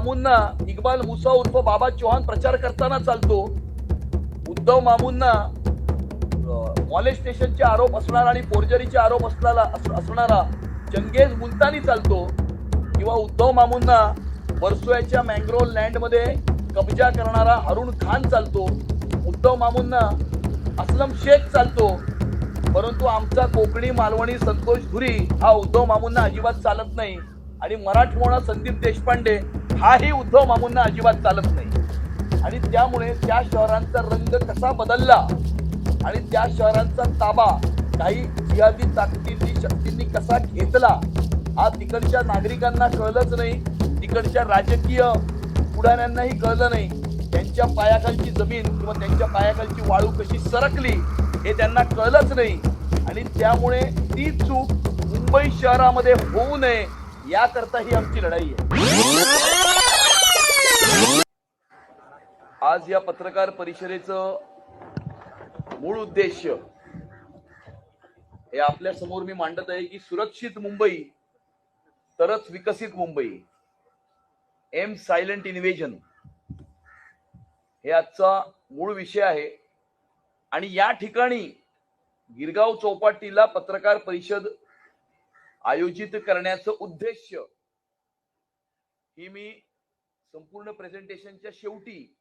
मामूंना इक्बाल मुसा उर्फ बाबा चौहान प्रचार करताना चालतो. उद्धव मामूंना मॉलेस्टेशनचे आरोप असणारा आणि फोर्जरीचे आरोप असणारा अस- असणारा चंगेज मुलतानी चालतो. किंवा उद्धव मामूंना वर्सोयाच्या मँग्रोव लँडमध्ये कब्जा करणारा हरुण खान चालतो. उद्धव मामूंना असलम शेख चालतो. परंतु आमचा कोकणी मालवणी संतोष धुरी हा उद्धव मामूंना अजिबात चालत नाही. आणि मराठमोळा संदीप देशपांडे हाही उद्धव मामूंना अजिबात चालत नाही. आणि त्यामुळे त्या शहरांचा रंग कसा बदलला आणि त्या शहरांचा ताबा काही जिहादी ताकदींनी शक्तींनी कसा घेतला हा तिकडच्या नागरिकांना कळलंच नाही. तिकडच्या राजकीय पुढाऱ्यांनाही कळलं नाही. त्यांच्या पायाखालची जमीन किंवा त्यांच्या पायाखालची वाळू कशी सरकली हे त्यांना कळलंच नाही. आणि त्यामुळे ती चूक मुंबई शहरामध्ये होऊ नये याकरता ही आमची लढाई आहे. आज या पत्रकार परिषदेचं मूळ उद्देश हे आपल्यासमोर मी मांडत आहे की सुरक्षित मुंबई तरच विकसित मुंबई. M silent invasion. हे आजचा मूळ विषय आहे. आणि या ठिकाणी गिरगाव चौपाटीला पत्रकार परिषद आयोजित करण्याचं उद्देश ही मी संपूर्ण प्रेझेंटेशनच्या शेवटी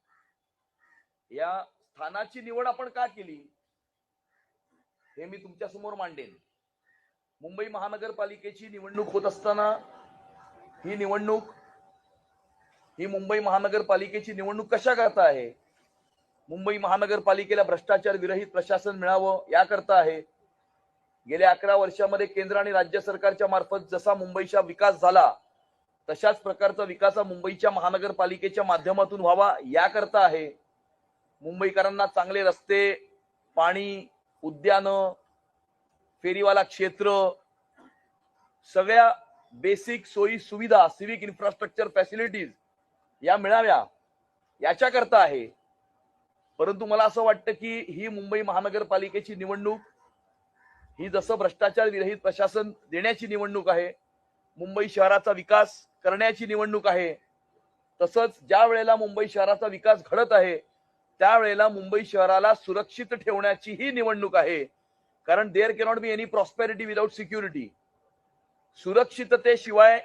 या स्थानाची निवड आपण का केली? हे मी तुमच्यासमोर मांडेन. मुंबई महानगरपालिकेची निवडणूक होत असताना ही निवडणूक ही मुंबई महानगरपालिकेची निवडणूक कशा करता आहे? मुंबई महानगरपालिकेला भ्रष्टाचार विरहित प्रशासन मिळावं याकरता आहे. गेल्या अकरा वर्षामध्ये केंद्र आणि राज्य सरकारच्या मार्फत जसा मुंबईचा विकास झाला तशाच प्रकारचा विकास हा मुंबईच्या महानगरपालिकेच्या माध्यमातून व्हावा याकरता आहे. मुंबईकरांना चांगले रस्ते पाणी उद्यानं फेरीवाला क्षेत्र सगळ्या बेसिक सोयी सुविधा सिव्हिक इन्फ्रास्ट्रक्चर फॅसिलिटीज या मिळाव्या याच्याकरता आहे. परंतु मला असं वाटतं की ही मुंबई महानगरपालिकेची निवडणूक ही जसं भ्रष्टाचार विरहित प्रशासन देण्याची निवडणूक आहे मुंबई शहराचा विकास करण्याची निवडणूक आहे तसंच ज्या वेळेला मुंबई शहराचा विकास घडत आहे त्यावेळेला मुंबई शहराला सुरक्षित ठेवण्याची ही निवडणूक आहे. कारण there cannot be any prosperity without security सुरक्षिततेशिवाय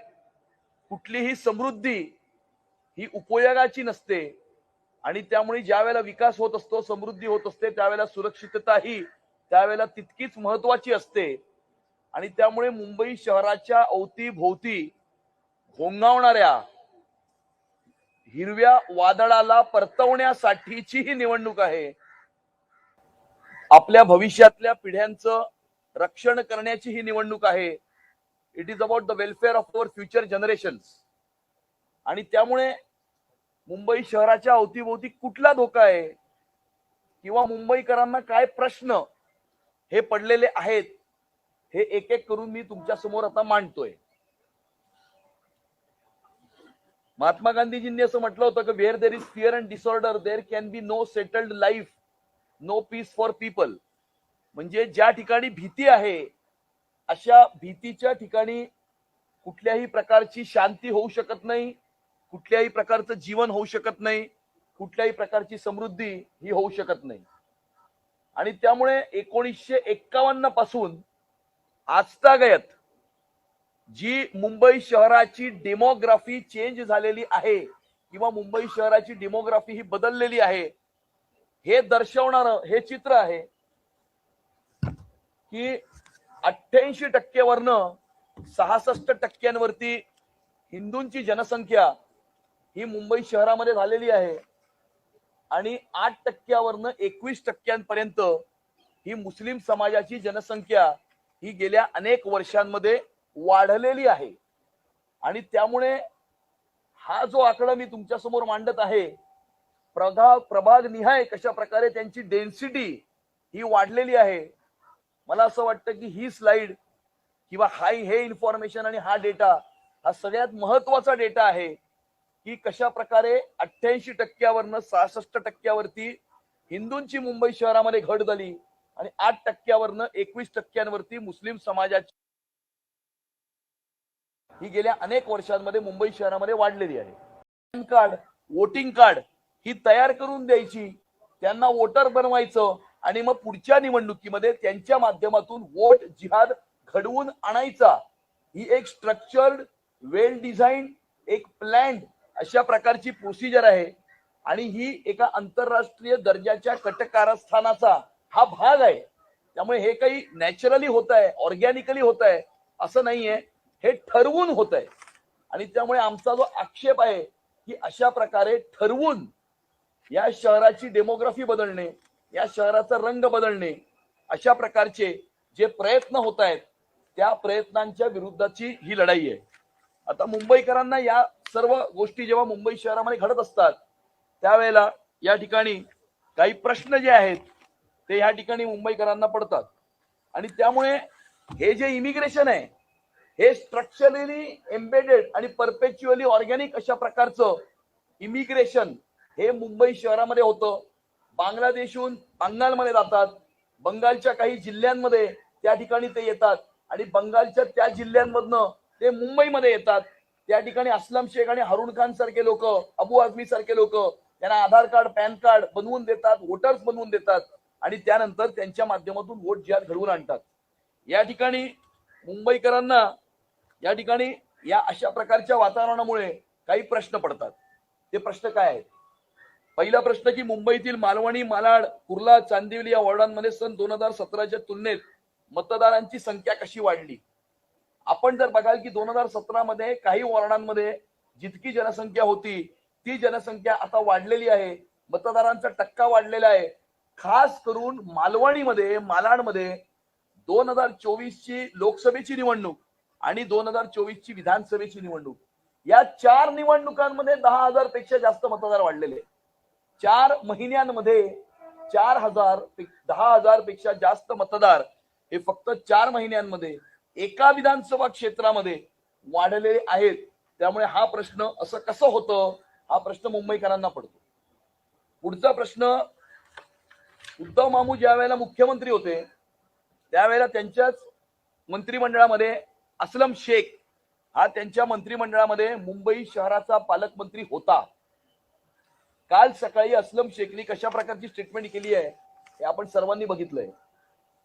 कुठलीही समृद्धी ही उपयोगाची नसते. आणि त्यामुळे ज्या वेळेला विकास होत असतो समृद्धी होत असते त्यावेळेला सुरक्षितता ही त्यावेळेला तितकीच महत्वाची असते. आणि त्यामुळे मुंबई शहराच्या अवतीभोवती घोंगावणाऱ्या हिरव्या वादळाला परतवण्यासाठीची ही निवडणूक आहे. आपल्या भविष्यातल्या पिढ्यांचं रक्षण करण्याची ही निवडणूक आहे. It is about the welfare of our future generation आणि त्यामुळे मुंबई शहराच्या अवतीभोवती कुठला धोका आहे? किंवा मुंबईकरांना काय प्रश्न हे पडलेले आहेत? हे एक एक करून मी तुमच्यासमोर आता मांडतोय. महात्मा गांधीजींनी असं म्हटलं होतं की where there is fear and disorder there can be no settled life no peace for people म्हणजे ज्या ठिकाणी भीती आहे अशा भीतीच्या ठिकाणी कुठल्याही प्रकारची शांती होऊ शकत नाही कुठल्याही प्रकारचं जीवन होऊ शकत नाही कुठल्याही प्रकारची समृद्धी ही होऊ शकत नाही. आणि त्यामुळे एकोणीसशे एक्कावन्नपासून आजतागयत जी मुंबई शहराची डेमोग्राफी चेंज झालेली आहे किंवा मुंबई शहराची डेमोग्राफी ही बदललेली आहे हे दर्शवणार हे चित्र आहे की अठ्ठ्याऐंशी टक्केवरनं सहासष्ट टक्क्यांवरती हिंदूंची जनसंख्या ही मुंबई शहरामध्ये झालेली आहे आणि आठ टक्क्यावरनं एकवीस टक्क्यांपर्यंत ही मुस्लिम समाजाची जनसंख्या ही गेल्या अनेक वर्षांमध्ये वाढलेली आहे. आणि त्यामुळे हा जो आकडा मी तुमच्यासमोर मांडत आहे प्रभाग प्रभाग निहाय कशा प्रकारे त्यांची डेन्सिटी ही वाढलेली आहे मला असं वाटतं की ही स्लाइड किंवा हाय हे इन्फॉर्मेशन आणि हा डेटा हा सगळ्यात महत्त्वाचा डेटा आहे की कशा प्रकारे अठ्ठ्याऐंशी टक्क्यावरनं सहासष्ट टक्क्यावरती हिंदूंची मुंबई शहरामध्ये घट झाली आणि आठ टक्क्यावरनं एकवीस टक्क्यांवरती मुस्लिम समाजाची ही गेल्या अनेक वर्षांमध्ये मुंबई शहरामध्ये वाढलेली आहे. पॅन कार्ड वोटिंग कार्ड ही तयार करून द्यायची त्यांना वोटर बनवायचं आणि मग पुढच्या निवडणुकीमध्ये त्यांच्या माध्यमातून वोट जिहाद घडवून आणायचा. ही एक स्ट्रक्चर्ड वेल डिझाईन एक प्लॅन अशा प्रकारची प्रोसिजर आहे. आणि ही एका आंतरराष्ट्रीय दर्जाच्या कटकारस्थानाचा हा भाग आहे. त्यामुळे हे काही नॅचरली होत आहे ऑर्गॅनिकली होत आहे असं नाहीये. हे ठरवून होत आहे आणि त्यामुळे आमचा जो आक्षेप आहे की अशा प्रकारे ठरवून या शहराची डेमोग्राफी बदलणे या शहराचा रंग बदलणे अशा प्रकारचे जे प्रयत्न होत आहेत त्या प्रयत्नांच्या विरुद्धाची ही लढाई आहे. आता मुंबईकरांना या सर्व गोष्टी जेव्हा मुंबई शहरामध्ये घडत असतात त्यावेळेला या ठिकाणी काही प्रश्न जे आहेत ते या ठिकाणी मुंबईकरांना पडतात. आणि त्यामुळे हे जे इमिग्रेशन आहे हे स्ट्रक्चरली एम्बेडेड आणि परपेच्युअली ऑर्गॅनिक अशा प्रकारचं इमिग्रेशन हे मुंबई शहरामध्ये होतं. बांगलादेशहून बंगालमध्ये जातात. बंगालच्या काही जिल्ह्यांमध्ये त्या ठिकाणी ते येतात. आणि बंगालच्या त्या जिल्ह्यांमधनं ते मुंबईमध्ये येतात. त्या ठिकाणी असलम शेख आणि हरुण खान सारखे लोक अबू आझमी सारखे लोक त्यांना आधार कार्ड पॅन कार्ड बनवून देतात वोटर्स बनवून देतात. आणि त्यानंतर त्यांच्या माध्यमातून वोट जिहाद घडवून आणतात. या ठिकाणी मुंबईकरांना या ठिकाणी या अशा प्रकारच्या वातावरणामुळे काही प्रश्न पडतात. ते प्रश्न काय आहेत? पहिला प्रश्न की मुंबईतील मालवणी मालाड कुर्ला चांदिवली या वॉर्डांमध्ये सन दोन हजार सतराच्या तुलनेत मतदारांची संख्या कशी वाढली? आपण जर बघाल की दोन हजार सतरा मध्ये काही वॉर्डांमध्ये जितकी जनसंख्या होती ती जनसंख्या आता वाढलेली आहे. मतदारांचा टक्का वाढलेला आहे. खास करून मालवणीमध्ये मालाडमध्ये दोन हजार चोवीस ची लोकसभेची निवडणूक आणि दोन हजार चोवीस ची विधानसभेची निवडणूक. या चार निवडणुकांमध्ये दहा हजारपेक्षा जास्त मतदार वाढलेले चार महिन्यांमध्ये चार हजार दहा हजारपेक्षा जास्त मतदार हे फक्त चार महिन्यांमध्ये एका विधानसभा क्षेत्रामध्ये वाढलेले आहेत. त्यामुळे हा प्रश्न असं कसं होतं? हा प्रश्न मुंबईकरांना पडतो. पुढचा प्रश्न उद्धव मामू ज्या वेळेला मुख्यमंत्री होते त्यावेळेला त्यांच्याच मंत्रिमंडळामध्ये असलम शेख हा त्यांच्या मंत्रिमंडळामध्ये मुंबई शहराचा पालकमंत्री होता. काल सकाळी असलम शेखनी कशा प्रकारची स्टेटमेंट केली आहे हे आपण सर्वांनी बघितलंय.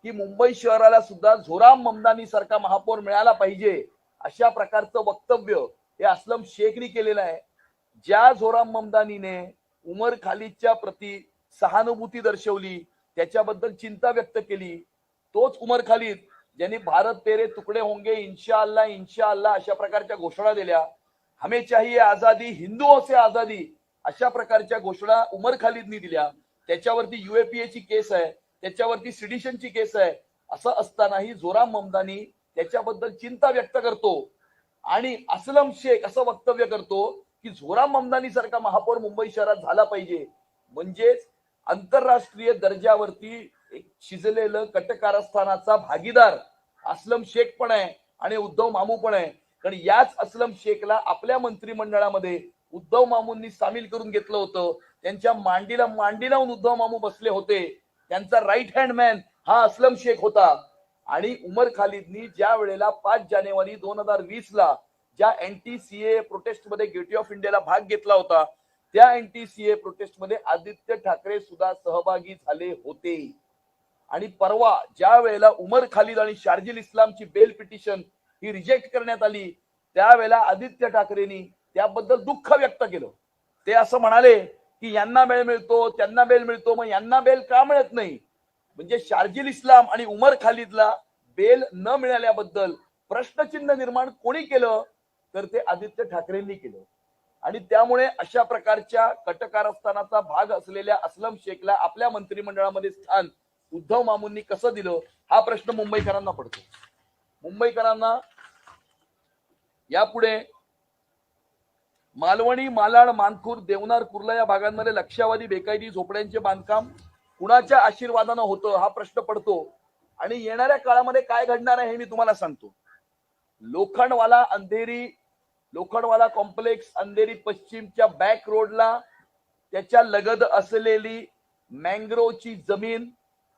की मुंबई शहराला सुद्धा झोराम ममदानी सारखा महापौर मिळाला पाहिजे अशा प्रकारचं वक्तव्य हे असलम शेखनी केलेलं आहे. ज्या झोराम ममदानीने उमर खालिदच्या प्रती सहानुभूती दर्शवली त्याच्याबद्दल चिंता व्यक्त केली तोच उमर खालिद ज्यांनी भारत तेरे तुकडे होंगे इन्शा अल्लाह इन्शा अल्लाह अशा प्रकारच्या घोषणा दिल्या. हमे चाहिए आझादी हिंदुओं से आझादी अशा प्रकारच्या घोषणा उमर खालिदनी दिल्या. त्याच्यावरती युएपीए ची केस आहे त्याच्यावरती सिडिशनची केस आहे. असं असतानाही जोराम ममदानी त्याच्याबद्दल चिंता व्यक्त करतो. आणि असलम शेख असं वक्तव्य करतो की झोराम ममदानी सारखा महापौर मुंबई शहरात झाला पाहिजे. म्हणजेच आंतरराष्ट्रीय दर्जावरती एक शिजलेलं कटकारस्थानाचा भागीदार असलम शेख पण आहे आणि उद्धव मामू पण आहे. कारण याच असलम शेखला आपल्या मंत्रिमंडळामध्ये उद्धव मामूंनी सामील करून घेतलं होतं. त्यांच्या मांडीला मांडी लावून उद्धव मामू बसले होते. त्यांचा राईट हँड मॅन हा असलम शेख होता. आणि उमर खालिदनी ज्या वेळेला पाच जानेवारी दोन हजार वीस ला ज्या एनटी सीए प्रोटेस्टमध्ये गेटवे ऑफ इंडियाला भाग घेतला होता त्या एनटीसीए प्रोटेस्टमध्ये आदित्य ठाकरे सुद्धा सहभागी झाले होते. आणि परवा ज्या वेळेला उमर खालिद आणि शार्जिल इस्लामची बेल पिटिशन ही रिजेक्ट करण्यात आली त्यावेळेला आदित्य ठाकरेंनी त्याबद्दल दुःख व्यक्त केलं. ते असं म्हणाले की यांना बेल मिळतो त्यांना बेल मिळतो मग यांना बेल का मिळत नाही? म्हणजे शार्जिल इस्लाम आणि उमर खालिदला बेल न मिळाल्याबद्दल प्रश्नचिन्ह निर्माण कोणी केलं? तर ते आदित्य ठाकरेंनी केलं. आणि त्यामुळे अशा प्रकारच्या कटकारस्थानाचा भाग असलेल्या असलम शेखला आपल्या मंत्रिमंडळामध्ये स्थान उद्धव मामूंनी कसं दिलं हा प्रश्न मुंबईकरांना पडतो. मुंबईकरांना यापुढे मालवणी मालाड मानखूर देवनार कुर्ला या भागांमध्ये लक्षावधी बेकायदी झोपड्यांचे बांधकाम कुणाच्या आशीर्वादानं होतं हा प्रश्न पडतो. आणि येणाऱ्या काळामध्ये काय घडणार आहे हे मी तुम्हाला सांगतो. लोखंडवाला अंधेरी लोखंडवाला कॉम्प्लेक्स अंधेरी पश्चिमच्या बॅक रोडला त्याच्या लगद असलेली मँग्रोवची जमीन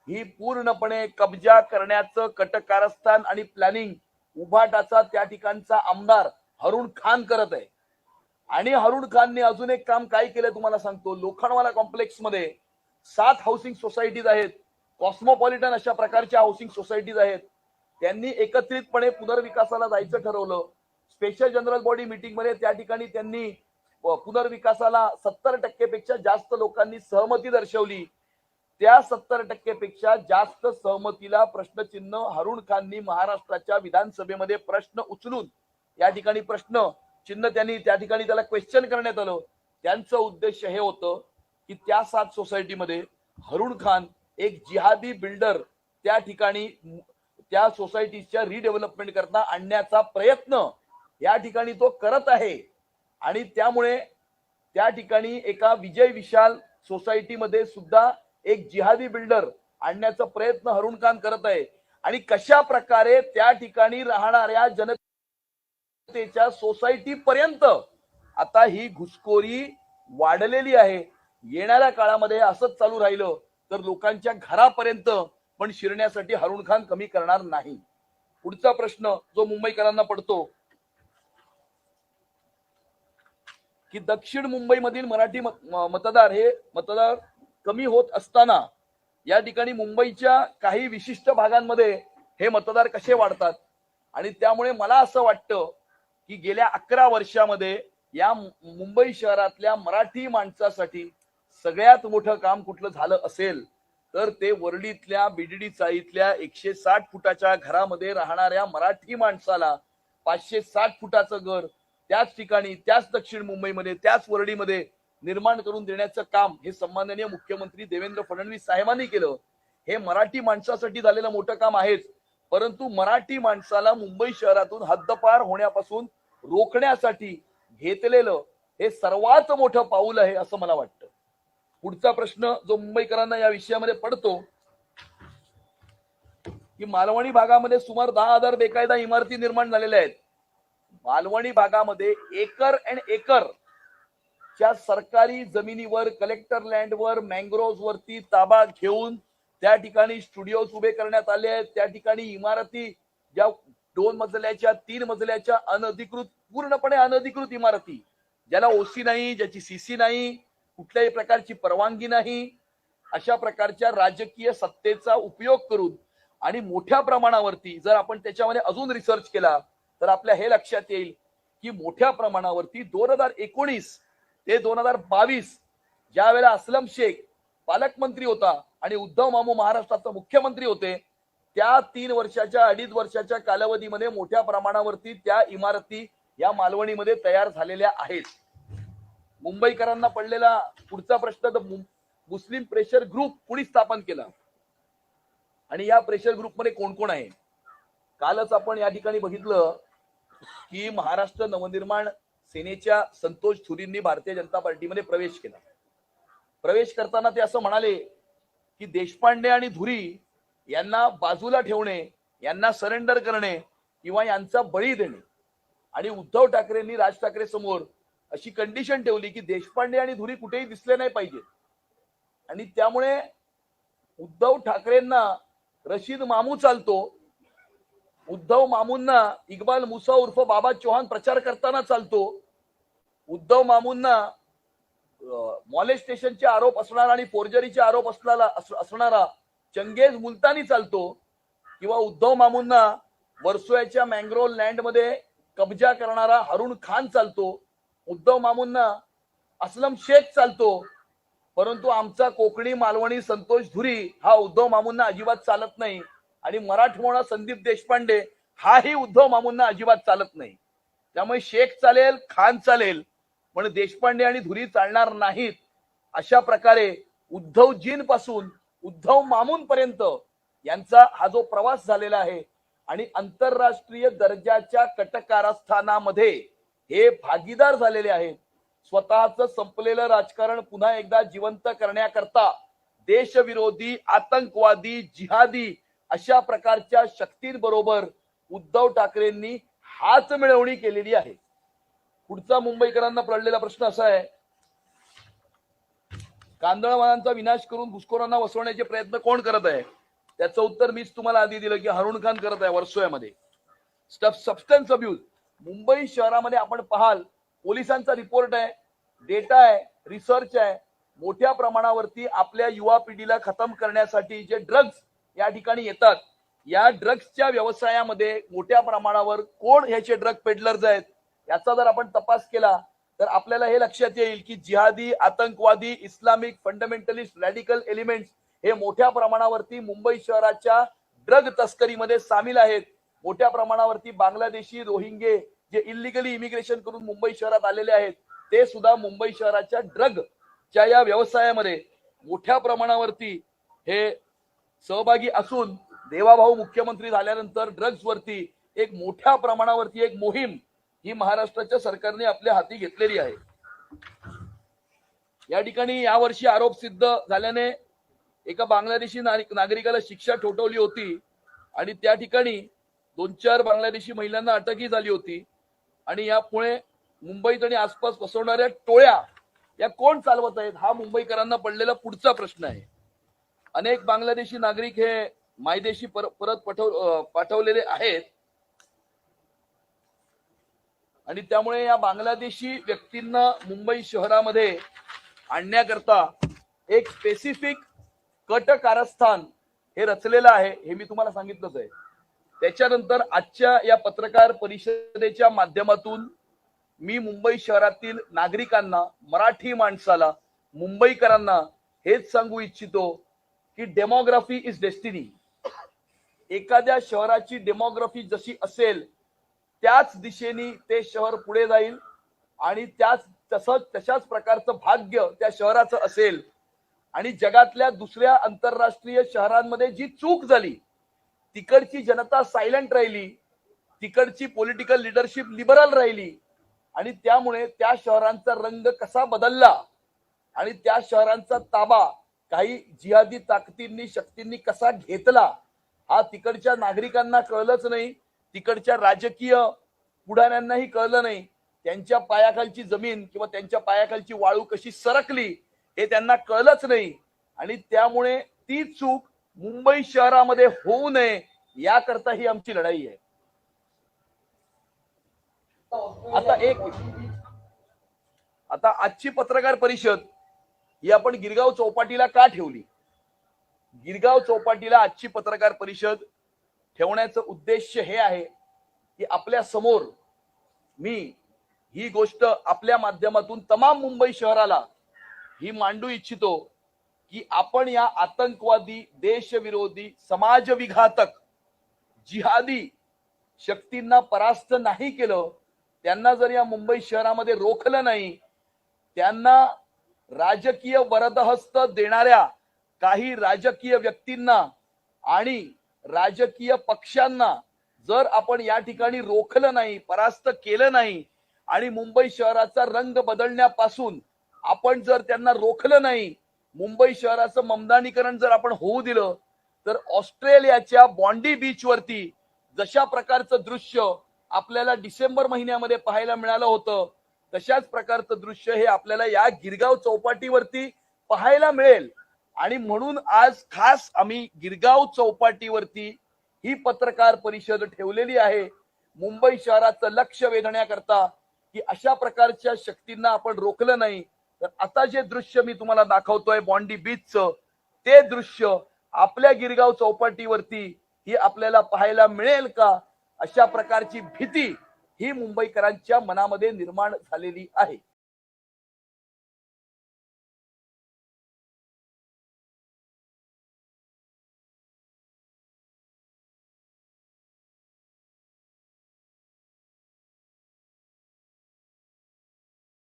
ही पूर्णपणे कब्जा करण्याचं कटकारस्थान आणि प्लॅनिंग उभाटाचा त्या ठिकाणचा आमदार हरुण खान करत आहे. आणि हरुण खानने अजून एक काम काय केलं तुम्हाला सांगतो. लोखंडवाला कॉम्प्लेक्समध्ये सात हाऊसिंग सोसायटीज आहेत. कॉस्मोपॉलिटन अशा प्रकारच्या हाऊसिंग सोसायटीज आहेत. त्यांनी एकत्रितपणे पुनर्विकासाला जायचं ठरवलं. स्पेशल जनरल बॉडी मिटिंगमध्ये त्या ठिकाणी त्यांनी पुनर्विकासाला सत्तर टक्केपेक्षा जास्त लोकांनी सहमती दर्शवली. त्या सत्तर टक्केपेक्षा जास्त सहमतीला प्रश्नचिन्ह हरुण खाननी महाराष्ट्राच्या विधानसभेमध्ये प्रश्न उचलून या ठिकाणी प्रश्न चिन्ह त्यांनी त्या ठिकाणी त्याला क्वेश्चन करण्यात आलं. त्यांचं उद्देश हे होतं की त्या सात सोसायटीमध्ये हरुण खान एक जिहादी बिल्डर त्या ठिकाणी त्या सोसायटीच्या रिडेव्हलपमेंट करता आणण्याचा प्रयत्न या ठिकाणी तो करत आहे. आणि त्यामुळे त्या ठिकाणी एका विजय विशाल सोसायटीमध्ये सुद्धा एक जिहादी बिल्डर आणण्याचा प्रयत्न हरुण खान करत आहे. आणि कशा प्रकारे त्या ठिकाणी राहणाऱ्या जनतेच्या सोसायटी पर्यंत आता ही घुसखोरी वाढलेली आहे. येणाऱ्या काळामध्ये असंच चालू राहिलं तर लोकांच्या घरापर्यंत पण शिरण्यासाठी हरुण खान कमी करणार नाही. पुढचा प्रश्न जो मुंबईकरांना पडतो की दक्षिण मुंबईमधील मराठी मतदार हे मतदार कमी होत असताना या ठिकाणी मुंबईच्या काही विशिष्ट भागांमध्ये हे मतदार कसे वाढतात? आणि त्यामुळे मला असं वाटतं की गेल्या अकरा वर्षामध्ये या मुंबई शहरातल्या मराठी माणसासाठी सगळ्यात मोठं काम कुठलं झालं असेल तर ते वर्डीतल्या बीडीडी चाळीतल्या एकशे साठ फुटाच्या घरामध्ये राहणाऱ्या मराठी माणसाला पाचशे साठ फुटाचं घर त्याच ठिकाणी त्याच दक्षिण मुंबईमध्ये त्याच वर्डीमध्ये निर्माण करून देण्याचं काम हे सन्माननीय मुख्यमंत्री देवेंद्र फडणवीस साहेबांनी केलं. हे मराठी माणसासाठी झालेलं मोठं काम आहेच. परंतु मराठी माणसाला मुंबई शहरातून हद्दपार होण्यापासून रोखण्यासाठी घेतलेलं हे सर्वात मोठं पाऊल आहे असं मला वाटतं. पुढचा प्रश्न जो मुंबईकरांना या विषयामध्ये पडतो की मालवणी भागामध्ये सुमार दहा हजार बेकायदा इमारती निर्माण झालेल्या आहेत. मालवणी भागामध्ये एकर अँड एकर ज्या सरकारी जमिनीवर कलेक्टर लँडवर मँग्रोव्ह वरती ताबा घेऊन त्या ठिकाणी स्टुडिओ उभे करण्यात आले आहेत. त्या ठिकाणी इमारती ज्या दोन मजल्याच्या तीन मजल्याच्या अनधिकृत पूर्णपणे अनधिकृत इमारती ज्याला ओसी नाही ज्याची सीसी नाही कुठल्याही प्रकारची परवानगी नाही अशा प्रकारच्या राजकीय सत्तेचा उपयोग करून आणि मोठ्या प्रमाणावरती जर आपण त्याच्यामध्ये अजून रिसर्च केला तर आपल्या हे लक्षात येईल की मोठ्या प्रमाणावरती दोन हजार एकोणीस ते दोन हजार बावीस ज्या वेळेला असलम शेख पालकमंत्री होता आणि उद्धव मामू महाराष्ट्राचे मुख्यमंत्री होते त्या तीन वर्षाच्या अडीच वर्षाच्या कालावधीमध्ये मोठ्या प्रमाणावरती त्या इमारती या मालवणीमध्ये तयार झालेल्या आहेत. मुंबईकरांना पडलेला पुढचा प्रश्न तर मुस्लिम प्रेशर ग्रुप कुणी स्थापन केला? आणि या प्रेशर ग्रुपमध्ये कोण कोण आहे? कालच आपण या ठिकाणी बघितलं की महाराष्ट्र नवनिर्माण सेनेच्या संतोष थुरींनी भारतीय जनता पार्टीमध्ये प्रवेश केला. प्रवेश करताना ते असं म्हणाले की देशपांडे आणि धुरी यांना बाजूला ठेवणे यांना सरेंडर करणे किंवा यांचा बळी देणे. आणि उद्धव ठाकरेंनी राज ठाकरे समोर अशी कंडिशन ठेवली की देशपांडे आणि धुरी कुठेही दिसले नाही पाहिजे. आणि त्यामुळे उद्धव ठाकरेंना रशीद मामू चालतो. उद्धव मामूंना इक्बाल मुसा उर्फ बाबा चौहान प्रचार करताना चालतो. उद्धव मामूंना मॉलेस्टेशनचे आरोप असणारा आणि फोर्जरीचे आरोप असणारा असणारा चंगेज मुलतानी चालतो किंवा उद्धव मामूंना वर्सोयाच्या मँग्रोव लँडमध्ये कब्जा करणारा हरुण खान चालतो उद्धव मामूंना असलम शेख चालतो परंतु आमचा कोकणी मालवणी संतोष धुरी हा उद्धव मामूंना अजिबात चालत नाही आणि मराठमोळा संदीप देशपांडे हाही उद्धव मामूंना अजिबात चालत नाही. त्यामुळे शेख चालेल खान चालेल पण देशपांडे आणि धुरी चालणार नाहीत अशा प्रकारे उद्धवजींपासून उद्धव मामूंपर्यंत यांचा हा जो प्रवास झालेला आहे आणि आंतरराष्ट्रीय दर्जाच्या कटकारस्थानामध्ये हे भागीदार झालेले आहेत. स्वतःच संपलेलं राजकारण पुन्हा एकदा जिवंत करण्याकरता देशविरोधी आतंकवादी जिहादी अशा प्रकारच्या शक्तींबरोबर उद्धव ठाकरेंनी हाच मिळवणी केलेली आहे. पुढचा मुंबईकरांना पडलेला प्रश्न असा आहे कांदळवानांचा विनाश करून घुसखोरांना वसवण्याचे प्रयत्न कोण करत आहे? त्याचं उत्तर मीच तुम्हाला आधी दिलं की हरुण खान करत आहे वर्सोयामध्ये. सबस्टन्स अब्यूज मुंबई शहरामध्ये आपण पाहाल पोलिसांचा रिपोर्ट आहे डेटा आहे रिसर्च आहे. मोठ्या प्रमाणावरती आपल्या युवा पिढीला खतम करण्यासाठी जे ड्रग्ज या ठिकाणी येतात या ड्रग्सच्या व्यवसायामध्ये मोठ्या प्रमाणावर कोण ह्याचे ड्रग पेडलर्स आहेत? याचा जर आपण तपास केला तर आपल्याला हे लक्षात येईल की जिहादी आतंकवादी इस्लामिक फंडामेंटलिस्ट रॅडिकल एलिमेंट्स हे मोठ्या प्रमाणावरती मुंबई शहराच्या ड्रग तस्करीमध्ये सामील आहेत. मोठ्या प्रमाणावरती बांगलादेशी रोहिंगे जे इलिगली इमिग्रेशन करून मुंबई शहरात आलेले आहेत ते सुद्धा मुंबई शहराच्या ड्रग च्या या व्यवसायामध्ये मोठ्या प्रमाणावरती हे सहभागी असून देवाभाऊ मुख्यमंत्री झाल्यानंतर ड्रग्सवरती एक मोठ्या प्रमाणावरती एक मोहीम ही महाराष्ट्राच्या सरकारने आपल्या हाती घेतलेली आहे. या ठिकाणी यावर्षी आरोप सिद्ध झाल्याने एका बांगलादेशी नागरिकाला शिक्षा ठोठवली होती आणि त्या ठिकाणी दोन चार बांगलादेशी महिलांना अटकही झाली होती. आणि यामुळे मुंबईत आणि आसपास फसवणाऱ्या टोळ्या या कोण चालवत आहेत हा मुंबईकरांना पडलेला पुढचा प्रश्न आहे. अनेक बांगलादेशी नागरिक हे मायदेशी पर, परत पाठवलेले आहेत. आणि त्यामुळे या बांगलादेशी व्यक्तींना मुंबई शहरामध्ये आणण्याकरता एक स्पेसिफिक कट कारस्थान हे रचलेलं आहे हे मी तुम्हाला सांगितलंच आहे. त्याच्यानंतर आजच्या या पत्रकार परिषदेच्या माध्यमातून मी मुंबई शहरातील नागरिकांना मराठी माणसाला मुंबईकरांना हेच सांगू इच्छितो की डेमोग्राफी इज डेस्टिनी एखाद्या शहराची डेमोग्राफी जशी असेल त्याच दिशेने ते शहर पुढे जाईल आणि त्याच तसंच तशाच प्रकारचं भाग्य त्या शहराचं असेल. आणि जगातल्या दुसऱ्या आंतरराष्ट्रीय शहरांमध्ये जी चूक झाली तिकडची जनता सायलेंट राहिली तिकडची पॉलिटिकल लिडरशिप लिबरल राहिली आणि त्यामुळे त्या शहरांचा रंग कसा बदलला आणि त्या शहरांचा ताबा काही जिहादी ताकदींनी शक्तींनी कसा घेतला हा तिकडच्या नागरिकांना कळलंच नाही. तिकडच्या राजकीय पुढाऱ्यांनाही कळलं नाही. त्यांच्या पायाखालची जमीन किंवा त्यांच्या पायाखालची वाळू कशी सरकली हे त्यांना कळलंच नाही. आणि त्यामुळे ती चूक मुंबई शहरामध्ये होऊ नये याकरता ही आमची लढाई आहे. आता एक आता आजची पत्रकार परिषद ही आपण गिरगाव चौपाटीला का ठेवली? गिरगाव चौपाटीला आजची पत्रकार परिषद ठेवण्याचं उद्देश हे आहे की आपल्यासमोर मी ही गोष्ट आपल्या माध्यमातून तमाम मुंबई शहराला ही मांडू इच्छितो की आपण या आतंकवादी देशविरोधी समाजविघातक जिहादी शक्तींना परास्त नाही केलं त्यांना जर या मुंबई शहरामध्ये रोखलं नाही त्यांना राजकीय वरदहस्त देणाऱ्या काही राजकीय व्यक्तींना आणि राजकीय पक्षांना जर आपण या ठिकाणी रोखलं नाही परास्त केलं नाही आणि मुंबई शहराचा रंग बदलण्यापासून आपण जर त्यांना रोखलं नाही मुंबई शहराचं ममदानीकरण जर आपण होऊ दिलं तर ऑस्ट्रेलियाच्या बॉन्डी बीच वरती जशा प्रकारचं दृश्य आपल्याला डिसेंबर महिन्यामध्ये पाहायला मिळालं होतं तशाच प्रकारचं दृश्य हे आपल्याला या गिरगाव चौपाटीवरती पाहायला मिळेल. आणि म्हणून आज खास आम्ही गिरगाव चौपाटीवरती ही पत्रकार परिषद ठेवलेली आहे. मुंबई शहराचं लक्ष वेधण्याकरता की अशा प्रकारच्या शक्तींना आपण रोखलं नाही. तर आता जे दृश्य मी तुम्हाला दाखवतोय बॉन्डी बीचचं ते दृश्य आपल्या गिरगाव चौपाटीवरती ही आपल्याला पाहायला मिळेल का? अशा प्रकारची भीती ही मुंबईकरांच्या मनामध्ये निर्माण झालेली आहे.